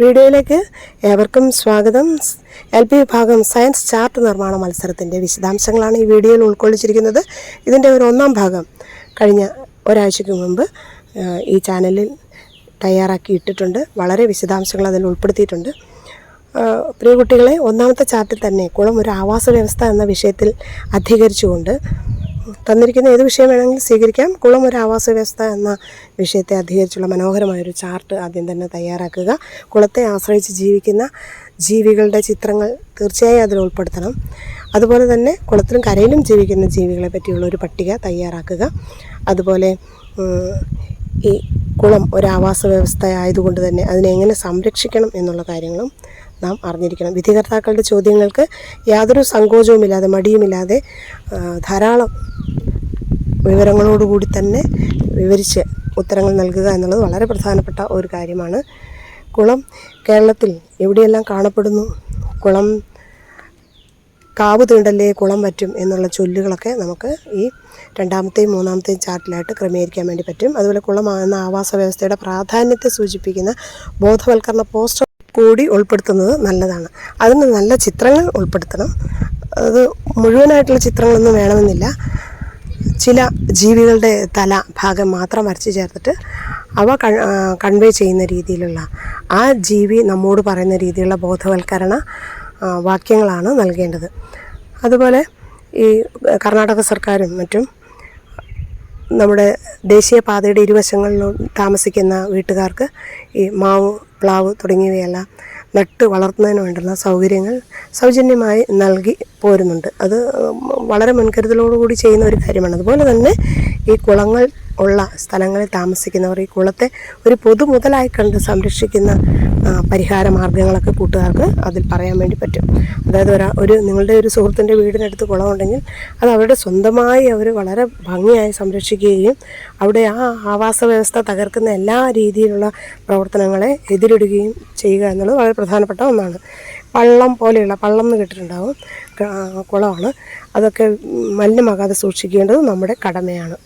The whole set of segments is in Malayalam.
വീഡിയോയിലേക്ക് ഏവർക്കും സ്വാഗതം. എൽ പി വിഭാഗം സയൻസ് ചാർട്ട് നിർമ്മാണ മത്സരത്തിന്റെ വിശദാംശങ്ങളാണ് ഈ വീഡിയോയിൽ ഉൾക്കൊള്ളിച്ചിരിക്കുന്നത്. ഇതിന്റെ ഒരു ഒന്നാം ഭാഗം കഴിഞ്ഞ ഒരാഴ്ചയ്ക്ക് മുമ്പ് ഈ ചാനലിൽ തയ്യാറാക്കി ഇട്ടിട്ടുണ്ട്. വളരെ വിശദാംശങ്ങൾ അതിൽ ഉൾപ്പെടുത്തിയിട്ടുണ്ട്. പ്രിയ കുട്ടികളെ ഒന്നാമത്തെ ചാർട്ടിൽ തന്നെ കുളം ഒരു ആവാസ വ്യവസ്ഥ എന്ന വിഷയത്തിൽ അധികരിച്ചുകൊണ്ട് തന്നിരിക്കുന്ന ഏത് വിഷയം വേണമെങ്കിലും സ്വീകരിക്കാം. കുളം ഒരു ആവാസ വ്യവസ്ഥ എന്ന വിഷയത്തെ അധികരിച്ചുള്ള മനോഹരമായൊരു ചാർട്ട് ആദ്യം തന്നെ തയ്യാറാക്കുക. കുളത്തെ ആശ്രയിച്ച് ജീവിക്കുന്ന ജീവികളുടെ ചിത്രങ്ങൾ തീർച്ചയായും അതിൽ ഉൾപ്പെടുത്തണം. അതുപോലെ തന്നെ കുളത്തിലും കരയിലും ജീവിക്കുന്ന ജീവികളെ പറ്റിയുള്ള ഒരു പട്ടിക തയ്യാറാക്കുക. അതുപോലെ ഈ കുളം ഒരു ആവാസ വ്യവസ്ഥ ആയതുകൊണ്ട് തന്നെ അതിനെ എങ്ങനെ സംരക്ഷിക്കണം എന്നുള്ള കാര്യങ്ങളും നാം അറിഞ്ഞിരിക്കണം. വിധികർത്താക്കളുടെ ചോദ്യങ്ങൾക്ക് യാതൊരു സങ്കോചവുമില്ലാതെ മടിയുമില്ലാതെ ധാരാളം വിവരങ്ങളോടുകൂടി തന്നെ വിവരിച്ച് ഉത്തരങ്ങൾ നൽകുക എന്നുള്ളത് വളരെ പ്രധാനപ്പെട്ട ഒരു കാര്യമാണ്. കുളം കേരളത്തിൽ എവിടെയെല്ലാം കാണപ്പെടുന്നു? കുളം കാവ് തീണ്ടല്ലേ കുളം പറ്റും എന്നുള്ള ചൊല്ലുകളൊക്കെ നമുക്ക് ഈ രണ്ടാമത്തെയും മൂന്നാമത്തെയും ചാർട്ടിലായിട്ട് ക്രമീകരിക്കാൻ വേണ്ടി പറ്റും. അതുപോലെ കുളം എന്ന ആവാസ വ്യവസ്ഥയുടെ പ്രാധാന്യത്തെ സൂചിപ്പിക്കുന്ന ബോധവൽക്കരണ പോസ്റ്റർ കൂടി ഉൾപ്പെടുത്തുന്നത് നല്ലതാണ്. അതിന് നല്ല ചിത്രങ്ങൾ ഉൾപ്പെടുത്തണം. അത് മുഴുവനായിട്ടുള്ള ചിത്രങ്ങളൊന്നും വേണമെന്നില്ല. ചില ജീവികളുടെ തല ഭാഗം മാത്രം വരച്ച് ചേർത്തിട്ട് അവ കൺവേ ചെയ്യുന്ന രീതിയിലുള്ള ആ ജീവി നമ്മോട് പറയുന്ന രീതിയിലുള്ള ബോധവൽക്കരണ വാക്യങ്ങളാണ് നൽകേണ്ടത്. അതുപോലെ ഈ കർണാടക സർക്കാരും മറ്റും നമ്മുടെ ദേശീയപാതയുടെ ഇരുവശങ്ങളിലും താമസിക്കുന്ന വീട്ടുകാർക്ക് ഈ മാവ് പ്ലാവ് തുടങ്ങിയവയെല്ലാം നട്ട് വളർത്തുന്നതിന് വേണ്ടുള്ള സൗകര്യങ്ങൾ സൗജന്യമായി നൽകി പോരുന്നുണ്ട്. അത് വളരെ മുൻകരുതലോടുകൂടി ചെയ്യുന്ന ഒരു കാര്യമാണ്. അതുപോലെ തന്നെ ഈ കുളങ്ങൾ ഉള്ള സ്ഥലങ്ങളിൽ താമസിക്കുന്നവർ ഈ കുളത്തെ ഒരു പൊതുമുതലായി കണ്ട് സംരക്ഷിക്കുന്ന പരിഹാര മാർഗങ്ങളൊക്കെ കൂട്ടുകാർക്ക് അതിൽ പറയാൻ വേണ്ടി പറ്റും. അതായത് ഒരാ ഒരു നിങ്ങളുടെ ഒരു സുഹൃത്തിന്റെ വീടിനടുത്ത് കുളമുണ്ടെങ്കിൽ അത് അവരുടെ സ്വന്തമായി അവർ വളരെ ഭംഗിയായി സംരക്ഷിക്കുകയും അവിടെ ആ ആവാസ വ്യവസ്ഥ തകർക്കുന്ന എല്ലാ രീതിയിലുള്ള പ്രവർത്തനങ്ങളെ എതിരിടുകയും ചെയ്യുക എന്നുള്ളത് വളരെ പ്രധാനപ്പെട്ട ഒന്നാണ്. പള്ളം പോലെയുള്ള പള്ളം എന്ന് കേട്ടിട്ടുണ്ടാവും കുളമാണ്. അതൊക്കെ മലിനമാകാതെ സൂക്ഷിക്കേണ്ടത് നമ്മുടെ കടമയാണ്.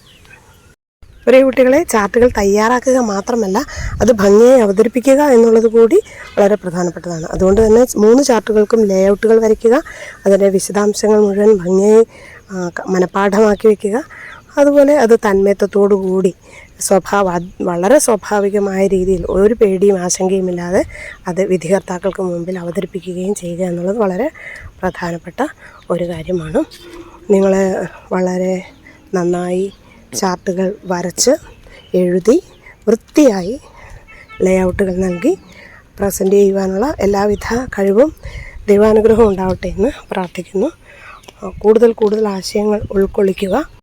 പ്രിയ കുട്ടികളെ ചാർട്ടുകൾ തയ്യാറാക്കുക മാത്രമല്ല അത് ഭംഗിയായി അവതരിപ്പിക്കുക എന്നുള്ളത് കൂടി വളരെ പ്രധാനപ്പെട്ടതാണ്. അതുകൊണ്ട് തന്നെ മൂന്ന് ചാർട്ടുകൾക്കും ലേഔട്ടുകൾ വരയ്ക്കുക അതിന്റെ വിശദാംശങ്ങൾ മുഴുവൻ ഭംഗിയായി മനഃപ്പാഠമാക്കി വയ്ക്കുക. അതുപോലെ അത് തന്മയത്വത്തോടു കൂടി സ്വഭാവ വളരെ സ്വാഭാവികമായ രീതിയിൽ ഒരു പേടിയും ആശങ്കയും ഇല്ലാതെ അത് വിധികർത്താക്കൾക്ക് മുമ്പിൽ അവതരിപ്പിക്കുകയും ചെയ്യുക എന്നുള്ളത് വളരെ പ്രധാനപ്പെട്ട ഒരു കാര്യമാണ്. നിങ്ങൾ വളരെ നന്നായി ചാർട്ടുകൾ വരച്ച് എഴുതി വൃത്തിയായി ലേഔട്ടുകൾ നൽകി പ്രസന്റ് ചെയ്യുവാനുള്ള എല്ലാവിധ കഴിവും ദൈവാനുഗ്രഹം ഉണ്ടാവട്ടെ എന്ന് പ്രാർത്ഥിക്കുന്നു. കൂടുതൽ കൂടുതൽ ആശയങ്ങൾ ഉൾക്കൊള്ളിക്കുക.